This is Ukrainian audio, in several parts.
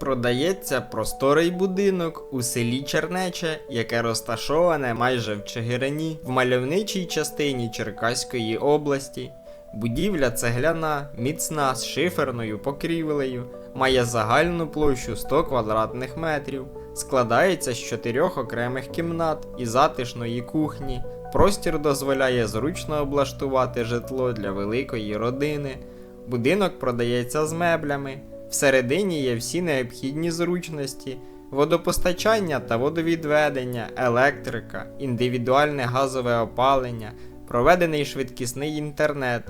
Продається просторий будинок у селі Чернече, яке розташоване майже в Чигирині, в мальовничій частині Черкаської області. Будівля цегляна, міцна з шиферною покрівлею, має загальну площу 100 квадратних метрів, складається з чотирьох окремих кімнат і затишної кухні. Простір дозволяє зручно облаштувати житло для великої родини. Будинок продається з меблями. Всередині є всі необхідні зручності: водопостачання та водовідведення, електрика, індивідуальне газове опалення, проведений швидкісний інтернет,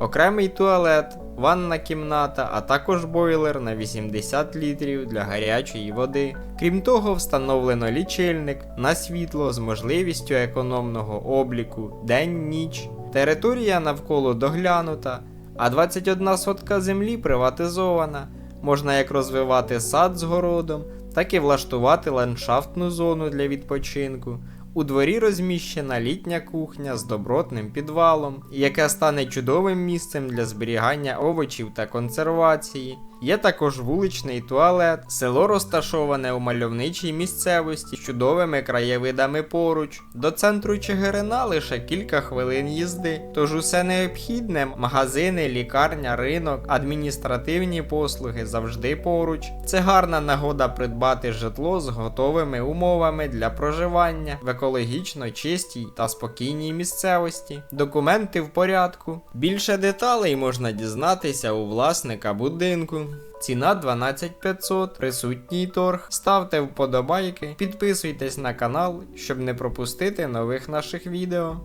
окремий туалет, ванна кімната, а також бойлер на 80 літрів для гарячої води. Крім того, встановлено лічильник на світло з можливістю економного обліку день-ніч. Територія навколо доглянута, а 21 сотка землі приватизована. Можна як розвивати сад з городом, так і влаштувати ландшафтну зону для відпочинку. У дворі розміщена літня кухня з добротним підвалом, яке стане чудовим місцем для зберігання овочів та консервації. Є також вуличний туалет, село розташоване у мальовничій місцевості з чудовими краєвидами поруч. До центру Чигирина лише кілька хвилин їзди. Тож усе необхідне магазини, лікарня, ринок, адміністративні послуги завжди поруч. Це гарна нагода придбати житло з готовими умовами для проживання в екологічно чистій та спокійній місцевості. Документи в порядку. Більше деталей можна дізнатися у власника будинку. Ціна 12500, присутній торг. Ставте вподобайки, підписуйтесь на канал, щоб не пропустити нових наших відео.